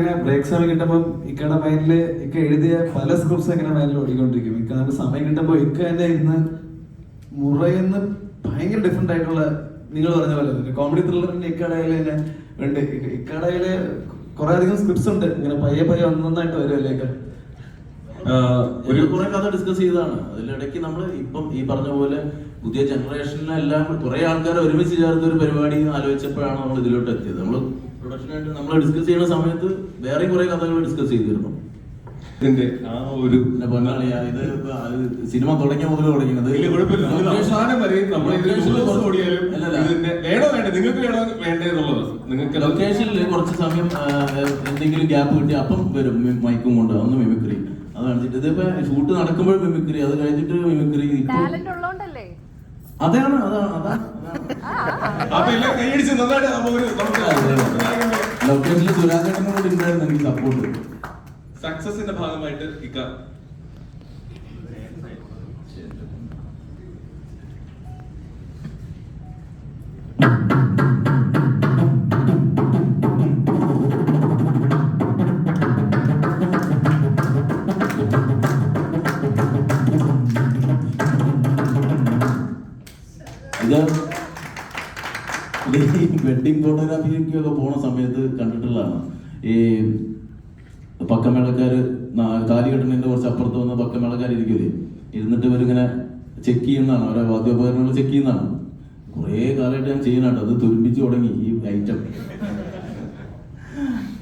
ഇങ്ങനെ ബ്രേക്ക് സമയം കിട്ടുമ്പോൾ ഇക്കയുടെ മൈൻഡിൽ ഇക്ക എഴുതിയ പല സ്ക്രിപ്റ്റ്സ് ഇങ്ങനെ മൈൻഡിൽ ഓടിക്കൊണ്ടിരിക്കും. ഇക്ക നമുക്ക് സമയം കിട്ടുമ്പോൾ ഇക്ക തന്നെ ഇന്ന് മുറയെന്ന് ഭയങ്കര ഡിഫറെന്റ് ആയിട്ടുള്ള നിങ്ങൾ പറഞ്ഞ പോലെ ഒരു കോമഡി ത്രില്ലറിന്റെ ഇക്കടയിൽ തന്നെ ഉണ്ട്. ഇക്കടയിൽ കുറെ അധികം സ്ക്രിപ്റ്റ്സ് ഉണ്ട്. ഇങ്ങനെ പയ്യെ പയ്യെ ഒന്നൊന്നായിട്ട് വരുമല്ലേ ഇക്ക? ഒരു കുറെ കഥ ഡിസ്കസ് ചെയ്തതാണ്. അതിലിടയ്ക്ക് നമ്മൾ ഇപ്പം ഈ പറഞ്ഞ പോലെ പുതിയ ജനറേഷനിലെല്ലാം കുറെ ആൾക്കാർ ഒരുമിച്ച് ചേർത്ത് ഒരു പരിപാടി ആലോചിച്ചപ്പോഴാണ് നമ്മൾ ഇതിലോട്ട് എത്തിയത്. നമ്മൾ പ്രൊഡക്ഷനായിട്ട് നമ്മൾ ഡിസ്കസ് ചെയ്യുന്ന സമയത്ത് വേറെ കുറെ കഥകൾ ഡിസ്കസ് ചെയ്തിരുന്നു. ഇതിന്റെ ആ ഒരു പൊന്നാളിയ ഇത് സിനിമ തുടങ്ങിയ മുതൽ തുടങ്ങിയത്. നിങ്ങൾക്ക് വേണോ വേണ്ടേ എന്നുള്ളത്? നിങ്ങൾക്ക് ലൊക്കേഷനിൽ കുറച്ച് സമയം എന്തെങ്കിലും ഗ്യാപ്പ് കിട്ടി അപ്പം വരും. മൈക്കും കൊണ്ട്. ഒന്ന് മിമിക്രി അത് കാണിച്ചിട്ട് ഇതിപ്പോ ഷൂട്ട് നടക്കുമ്പോഴും മിമിക്രി അത് കഴിഞ്ഞിട്ട് മിമിക്രി അതാണ് അതാണ് അതാണ്. ലൊക്കേഷനിൽ സുരാജേട്ടനും കൂടി ഉണ്ടായിരുന്നു എനിക്ക് സപ്പോർട്ട് സക്സസിന്റെ ഭാഗമായിട്ട് ഇക്ക. ഇത് ഇത് ഈ വെഡിങ് ഫോട്ടോഗ്രാഫിക്കൊക്കെ പോണ സമയത്ത് കണ്ടിട്ടുള്ളതാണ്. ഈ പക്കമേളക്കാര് നാ- താലി കെട്ടുന്നതിന്റെ കുറച്ച് അപ്പുറത്ത് വന്ന പക്കമേളക്കാർ ഇരിക്കില്ലേ ഇരുന്നിട്ട് ഇവരിങ്ങനെ ചെക്ക് ചെയ്യുന്നതാണ്. അവരെ വാദ്യോപകരണങ്ങൾ ചെക്ക് ചെയ്യുന്നതാണ്. കുറേ കാലമായിട്ട് ഞാൻ ചെയ്യുന്നുണ്ട്. അത് തുരുമ്പിച്ച് തുടങ്ങി ഈ ഐറ്റം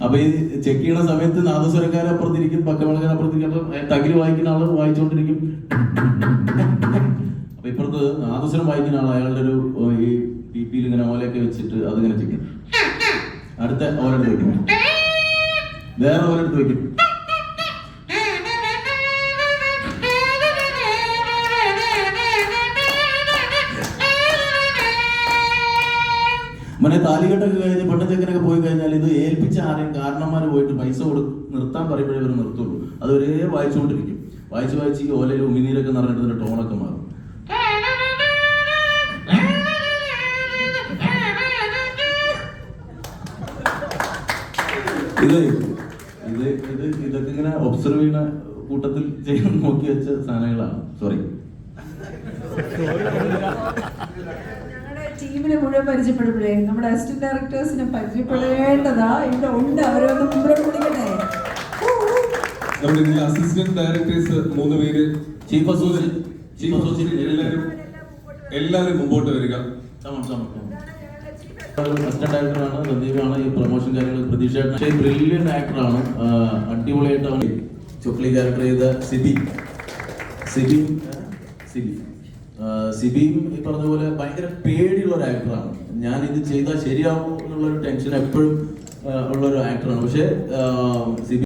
അപ്പൊ ഈ ചെക്ക് ചെയ്യണ സമയത്ത് നാദസ്വരക്കാരെ അപ്പുറത്തിരിക്കും പക്കമേളക്കാരെ അപ്പുറത്തിരിക്കും തകിൽ വായിക്കുന്ന ആൾ വായിച്ചുകൊണ്ടിരിക്കും അപ്പൊ ഇപ്പുറത്ത് ആദർശനം വായിക്കുന്ന ആൾ അയാളുടെ ഒരു ഈ പി ഇങ്ങനെ ഓലയൊക്കെ വെച്ചിട്ട് അതിങ്ങനെ ചെയ്യും അടുത്ത ഓലെടുത്ത് വെക്കും. വേറെ ഓലെടുത്ത് വെക്കും. മനെ താലികെട്ടൊക്കെ കഴിഞ്ഞ് പെണ്ണച്ചക്കനൊക്കെ പോയി കഴിഞ്ഞാൽ ഇത് ഏൽപ്പിച്ച ആരെയും കാരണന്മാർ പോയിട്ട് പൈസ കൊടു നിർത്താൻ പറയുമ്പോഴേ ഇവർ നിർത്തുള്ളൂ. അത് ഒരേ വായിച്ചുകൊണ്ടിരിക്കും. വായിച്ച് വായിച്ച് ഈ ഓലയിൽ ഉമിനീരൊക്കെ നിറഞ്ഞിട്ട് ടോണൊക്കെ മാറും. ഇത് ഇത് ഇത് ഇതൊക്കെ ഇങ്ങനെ ഒബ്സർവ് ചെയ്യുന്ന കൂട്ടത്തിൽ ചെയ്യാൻ നോക്കി വെച്ച സാധനങ്ങളാണ്. സോറി ഞങ്ങളുടെ ടീമിനെ മുഴുവൻ പരിചയപ്പെടുമ്പോഴേ നമ്മുടെ അസിസ്റ്റന്റ് ഡയറക്ടേഴ്സിനെ പരിചയപ്പെടേണ്ടതാ. ഇവിടെ ഉണ്ട്. അവരൊന്ന് മുമ്പോട്ട് വിളിക്കട്ടെ. നമ്മുടെ ഇതിൽ അസിസ്റ്റന്റ് ഡയറക്ടേഴ്സ് മൂന്ന് പേര് ചീഫ് അസോസിയേറ്റ് ചീഫ് അസോസിയേറ്റ് എല്ലാവരും എല്ലാവരും മുമ്പോട്ട് വരിക. അസിസ്റ്റന്റ് ഡയറക്ടറാണ് സന്ദീപാണ് ഈ പ്രൊമോഷൻ കാര്യങ്ങൾ പ്രതീക്ഷ. പക്ഷേ ബ്രില്യൻ ആക്ടറാണ് അടിപൊളിയായിട്ടാണ് ചുക്ലി ക്യാരക്ടർ ചെയ്ത സിബി. സിബി. സിബി സിബിയും ഈ പറഞ്ഞ പോലെ ഭയങ്കര പേടിയുള്ള ഒരു ആക്ടറാണ് ഞാൻ ഇത് ചെയ്താൽ ശരിയാവും എന്നുള്ളൊരു ടെൻഷൻ എപ്പോഴും ഉള്ള ഒരു ആക്ടറാണ് പക്ഷേ സിബി